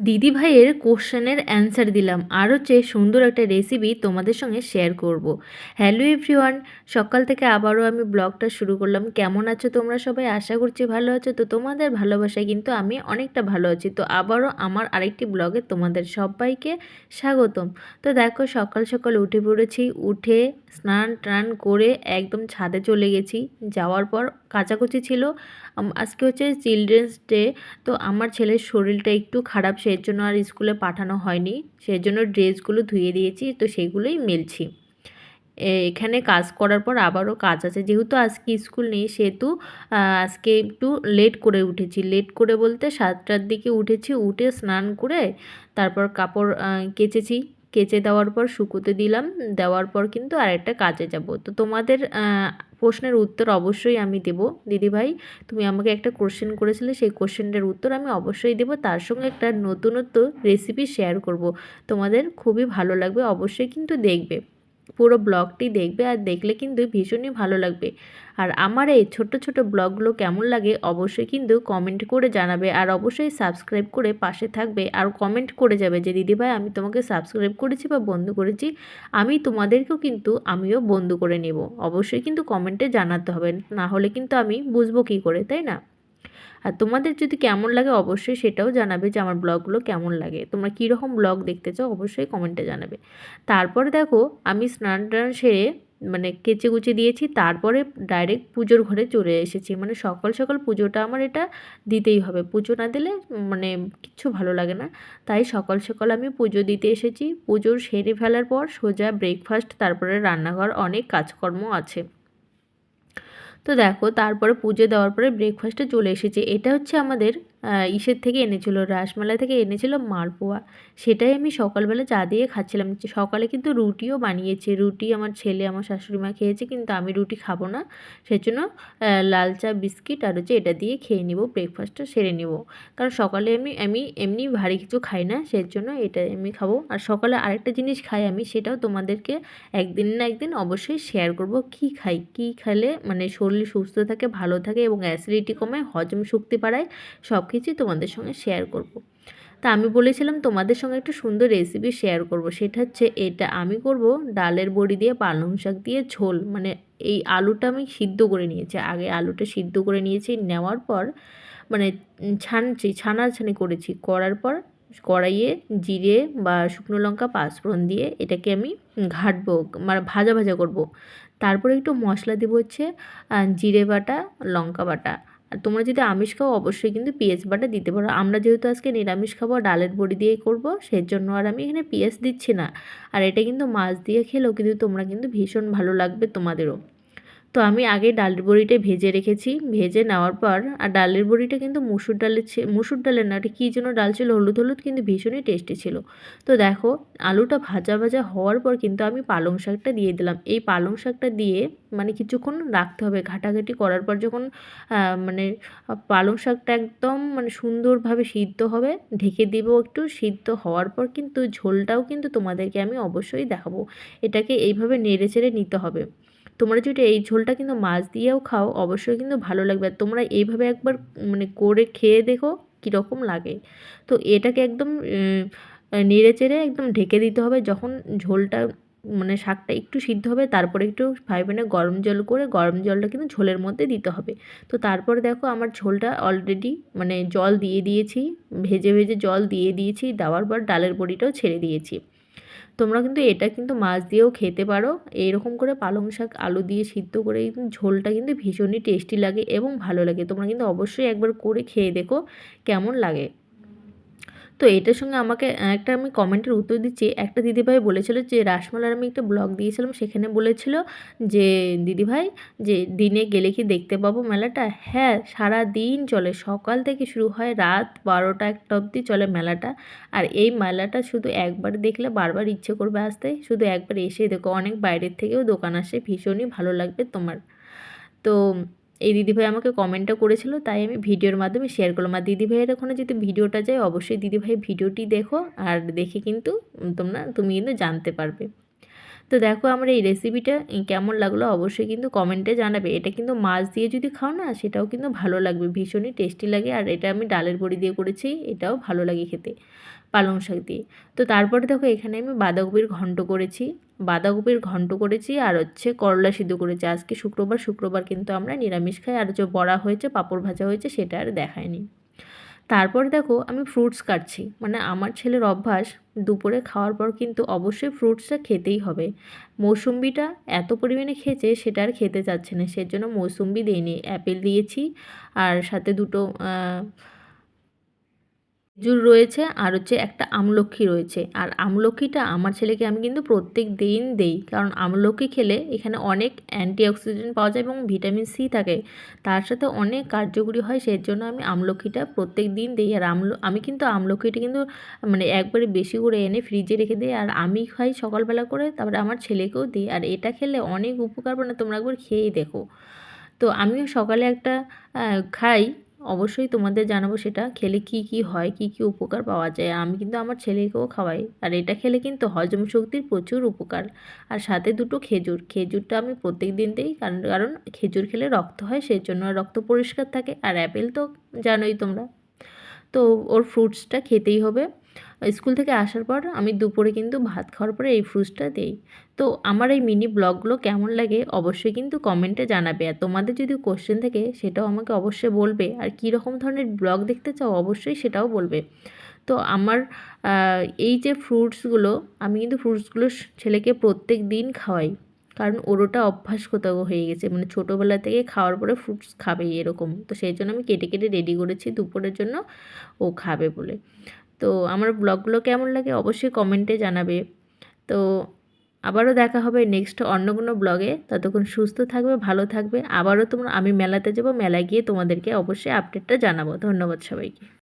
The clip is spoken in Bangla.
দিদি ভাইয়ের কোশ্চেনের অ্যান্সার দিলাম। আরও চেয়ে সুন্দর একটা রেসিপি তোমাদের সঙ্গে শেয়ার করব। হ্যালো এভরিওয়ান সকাল থেকে আবারও আমি ব্লগটা শুরু করলাম। কেমন আছো তোমরা সবাই? আশা করছি ভালো আছো। তো তোমাদের ভালোবাসায় কিন্তু আমি অনেকটা ভালো আছি। তো আবারও আমার আরেকটি ব্লগে তোমাদের সবাইকে স্বাগতম। তো দেখো, সকাল সকাল উঠে পড়েছি। উঠে স্নান টান করে একদম ছাদে চলে গেছি। যাওয়ার পর কাচাকুচি ছিল। আজকে হচ্ছে চিলড্রেন্স ডে তো আমার ছেলের শরীরটা একটু খারাপ সেই জন্য আর স্কুলে পাঠানো হয়নি। সেই জন্য ড্রেসগুলো ধুয়ে দিয়েছি, তো সেগুলোই মেলছি। এখানে কাজ করার পর আবারও কাজ আছে। যেহেতু আজকে স্কুল নেই, সেহেতু আজকে একটু লেট করে উঠেছি। লেট করে বলতে সাতটার দিকে উঠেছি, উঠে স্নান করে তারপর কাপড় কেচেছি। কেচে দেওয়ার পর শুকোতে দিলাম, দেওয়ার পর কিন্তু আরেকটা কাজে যাব। তো তোমাদের প্রশ্নের উত্তর অবশ্যই আমি দেব। দিদিভাই, তুমি আমাকে একটা কোশ্চেন করেছিলে, সেই কোশ্চেনটার উত্তর আমি অবশ্যই দেব। তার সঙ্গে একটা নতুনত্ব রেসিপি শেয়ার করব। তোমাদের খুবই ভালো লাগবে, অবশ্যই কিন্তু দেখবে। পুরো ব্লগটি দেখবে আর দেখলে কিন্তু ভীষণই ভালো লাগবে। আর আমার এই ছোট ছোট ব্লগগুলো কেমন লাগে অবশ্যই কিন্তু কমেন্ট করে জানাবে আর অবশ্যই সাবস্ক্রাইব করে পাশে থাকবে আর কমেন্ট করে যাবে যে দিদিভাই আমি তোমাকে সাবস্ক্রাইব করেছি বা বন্ধু করেছি, আমি তোমাদেরকেও কিন্তু আমিও বন্ধু করে নেব। অবশ্যই কিন্তু কমেন্টে জানাতে হবে, না হলে কিন্তু আমি বুঝব কী করে, তাই না? আর তোমাদের যদি কেমন লাগে অবশ্যই সেটাও জানাবে যে আমার ব্লগগুলো কেমন লাগে। তোমরা কীরকম ব্লগ দেখতে চাও অবশ্যই কমেন্টে জানাবে। তারপরে দেখো, আমি স্নান টান সেরে মানে কেচে কুচে দিয়েছি, তারপরে ডাইরেক্ট পুজোর ঘরে চলে এসেছি। মানে সকাল সকাল পুজোটা আমার এটা দিতেই হবে। পুজো না দিলে মানে কিচ্ছু ভালো লাগে না। তাই সকাল সকাল আমি পুজো দিতে এসেছি। পুজোর সেরে ফেলার পর সোজা ব্রেকফাস্ট তারপরে রান্নাঘর, অনেক কাজকর্ম আছে। তো দেখো তারপরে পুজো দেওয়ার পরে ব্রেকফাস্টে চলে এসেছে। এটা হচ্ছে আমাদের ইসের থেকে এনেছিল রাসমেলা থেকে এনেছিল মালপোয়া। সেটাই আমি সকালবেলা চা দিয়ে খাচ্ছিলাম। সকালে কিন্তু রুটিও বানিয়েছে। রুটি আমার ছেলে, আমার শাশুড়ি মা খেয়েছে, কিন্তু আমি রুটি খাব না। সেজন্য লাল চা, বিস্কিট আর হচ্ছে এটা দিয়ে খেয়ে নিব ব্রেকফাস্টটা সেরে নিব। কারণ সকালে আমি আমি এমনি ভারী কিছু খাই না সেই জন্য এটা আমি খাব। আর সকালে আরেকটা জিনিস খাই আমি, সেটাও তোমাদেরকে একদিন না একদিন অবশ্যই শেয়ার করব। কি খাই? কি খেলে মানে শরীর সুস্থ থাকে, ভালো থাকে এবং অ্যাসিডিটি কমে, হজম শক্তি বাড়ায় সব কিছুই তোমাদের সঙ্গে শেয়ার করব। তা আমি বলেছিলাম তোমাদের সঙ্গে একটা সুন্দর রেসিপি শেয়ার করব। সেটা হচ্ছে এটা আমি করব ডালের বড়ি দিয়ে পালং শাক দিয়ে ঝোল। মানে এই আলুটা আমি সিদ্ধ করে নিয়েছি। আগে আলুটা সিদ্ধ করে নিয়েছি, নেওয়ার পর মানে ছানছি ছানাছানি করেছি। করার পর কড়াইয়ে জিরে বা শুকনো লঙ্কা, পাঁচফোড়ন দিয়ে এটাকে আমি ঘাটবো মানে ভাজা ভাজা করব। তারপরে একটু মশলা দেবো হচ্ছে জিরে বাটা, লঙ্কা বাটা। আর তোমরা যদি আমিষ খাও, অবশ্যই কিন্তু পেঁয়াজ বাটা দিতে পারো। আমরা যেহেতু আজকে নিরামিষ খাব ডালের বড়ি দিয়েই করব সেই জন্য আর আমি এখানে পেঁয়াজ দিচ্ছি না। আর এটা কিন্তু মাছ দিয়ে খেলেও কিন্তু তোমরা কিন্তু ভীষণ ভালো লাগবে তোমাদেরও। তো আমি আগে ডালের বড়িটা ভেজে রেখেছি। ভেজে নেওয়ার পর আর ডালের বড়িটা কিন্তু মুসুর ডালের মুসুর ডালের না এটা কী যেন ডাল ছিল, হলুদ হলুদ কিন্তু ভীষণই টেস্টি ছিল। তো দেখো, আলুটা ভাজা ভাজা হওয়ার পর কিন্তু আমি পালং শাকটা দিয়ে দিলাম। এই পালং শাকটা দিয়ে মানে কিছুক্ষণ রাখতে হবে। ঘাটাঘাটি করার পর যখন মানে পালং শাকটা একদম মানে সুন্দরভাবে সিদ্ধ হবে, ঢেকে দিব একটু, সিদ্ধ হওয়ার পর কিন্তু ঝোলটাও কিন্তু তোমাদেরকে আমি অবশ্যই দেখাবো। এটাকে এইভাবে নেড়ে চেড়ে নিতে হবে। তোমরা যদি এই ঝোলটা কিন্তু মাছ দিয়েও খাও, অবশ্যই কিন্তু ভালো লাগবে। আর তোমরা এইভাবে একবার মানে করে খেয়ে দেখো কীরকম লাগে। তো এটাকে একদম নেড়ে চেড়ে একদম ঢেকে দিতে হবে। যখন ঝোলটা মানে শাকটা একটু সিদ্ধ হবে, তারপরে একটু ফ্রাই প্যানে গরম জল করে, গরম জলটা কিন্তু ঝোলের মধ্যে দিতে হবে। তো তারপরে দেখো আমার ঝোলটা অলরেডি মানে জল দিয়ে দিয়েছি, ভেজে ভেজে জল দিয়ে দিয়েছি, দেওয়ার পর ডালের বড়িটাও ছেড়ে দিয়েছি। তোমরা কিন্তু এটা কিন্তু মাছ দিয়েও খেতে পারো। এরকম করে পালং শাক, আলু দিয়ে সিদ্ধ করে ঝোলটা কিন্তু ভীষণই টেস্টি লাগে এবং ভালো লাগে। তোমরা কিন্তু অবশ্যই একবার করে খেয়ে দেখো, কেমন লাগে। তো এটার সঙ্গে আমাকে, একটা আমি কমেন্টের উত্তর দিচ্ছি। একটা দিদিভাই বলেছিল যে, রাসমালার আমি একটা ব্লগ দিয়েছিলাম, সেখানে বলেছিল যে, দিদিভাই, যে দিনে গেলে কি দেখতে পাবো মেলাটা? হ্যাঁ সারা দিন চলে, সকাল থেকে শুরু হয় রাত বারোটা একটা অবধি চলে মেলাটা। আর এই মেলাটা শুধু একবার দেখলে বারবার ইচ্ছে করবে আসতে। শুধু একবার এসে দেখো, অনেক বাইরের থেকেও দোকান আসে, ভীষণই ভালো লাগবে তোমার। তো এই দিদিভাই আমাকে কমেন্টটা করেছিল, তাই আমি ভিডিওর মাধ্যমে শেয়ার করলাম। আর দিদিভাইয়ের ওখানে যদি ভিডিওটা যায়, অবশ্যই দিদিভাই ভিডিওটি দেখো, আর দেখে কিন্তু তোমরা, তুমি কিন্তু জানতে পারবে। তো দেখো আমার এই রেসিপিটা কেমন লাগল, অবশ্যই কিন্তু কমেন্টে জানাবে। এটা কিন্তু মাছ দিয়ে যদি খাও না, সেটাও কিন্তু ভালো লাগবে, ভীষণই টেস্টি লাগে। আর এটা আমি ডালের বড়ি দিয়ে করেছি, এটাও ভালো লাগে খেতে। পালং শাক দিয়ে। তো তারপরে দেখো এখানে আমি বাঁধাকপির ঘন্ট করেছি। বাঁধাকপির ঘন্ট করেছি আর হচ্ছে করলা সিদ্ধ করেছি। আজকে শুক্রবার শুক্রবার কিন্তু আমরা নিরামিষ খাই। আর যে বড়া হয়েছে, পাঁপড় ভাজা হয়েছে, সেটা আর দেখায়নি। তারপর দেখো আমি ফ্রুটস কাটছি। মানে আমার ছেলের অভ্যাস, দুপুরে খাওয়ার পর কিন্তু অবশ্যই ফ্রুটসটা খেতেই হবে। মৌসুম্বিটা এত পরিমাণে খেয়েছে, সেটা আর খেতে চাচ্ছে না। সেজন্য মৌসুম্বি দিইনি। অ্যাপেল দিয়েছি। আর সাথে দুটো খেজুর রয়েছে আর হচ্ছে একটা আমলক্ষী রয়েছে। আর আমলক্ষীটা আমার ছেলেকে আমি কিন্তু প্রত্যেক দিন দেই। কারণ আমলক্ষী খেলে এখানে অনেক অ্যান্টিঅক্সিডেন্ট পাওয়া যায় এবং ভিটামিন সি থাকে। তার সাথে অনেক কার্যকরী হয় সেই জন্য আমি আমলক্ষীটা প্রত্যেক দিন দিই। আর আমল আমি কিন্তু আমলক্ষীটা কিন্তু মানে একবারে বেশি করে এনে ফ্রিজে রেখে দিই। আর আমি খাই সকালবেলা করে, তারপরে আমার ছেলেকেও দিই। আর এটা খেলে অনেক উপকার মানে তোমরা একবার খেয়েই দেখো। তো আমিও সকালে একটা খাই। অবশ্যই তোমাদের জানাব সেটা, খেলে কি কি হয়, কি কি উপকার পাওয়া যায়। আমি কিন্তু আমার ছেলেকেও খাওয়াই। আর এটা খেলে কিন্তু হজম শক্তির প্রচুর উপকার। আর সাথে দুটো খেজুর। খেজুরটা আমি প্রত্যেক দিন দিই, কারণ কারণ খেজুর খেলে রক্ত হয় সেই জন্য রক্ত পরিষ্কার থাকে। আর অ্যাপেল তো জানোই তোমরা। তো ওর ফ্রুটসটা খেতেই হবে। স্কুল থেকে আসার পর আমি দুপুরে কিন্তু ভাত খাওয়ার পরে এই ফ্রুটসটা দিই। তো আমার এই মিনি ব্লগগুলো কেমন লাগে অবশ্যই কিন্তু কমেন্টে জানাবে। আর তোমাদের যদি কোশ্চেন থাকে, সেটাও আমাকে অবশ্যই বলবে। আর কী রকম ধরনের ব্লগ দেখতে চাও, অবশ্যই সেটাও বলবে। তো আমার এই যে ফ্রুটসগুলো আমি কিন্তু ফ্রুটসগুলো ছেলেকে প্রত্যেক দিন খাওয়াই। কারণ ওর ওটা অভ্যাস কোথাও হয়ে গেছে। মানে ছোটোবেলা থেকে খাওয়ার পরে ফ্রুটস খাবেই এরকম। তো সেই জন্য আমি কেটে কেটে রেডি করেছি দুপুরের জন্য ও খাবে বলে। তো আমার ব্লগগুলো কেমন লাগে অবশ্যই কমেন্টে জানাবে। তো আবারও দেখা হবে নেক্সট অন্য কোনো ব্লগে। ততক্ষণ সুস্থ থাকবে, ভালো থাকবে। আবারও তোমরা আমি মেলাতে যাব, মেলায় গিয়ে তোমাদেরকে অবশ্যই আপডেটটা জানাব। ধন্যবাদ সবাইকে।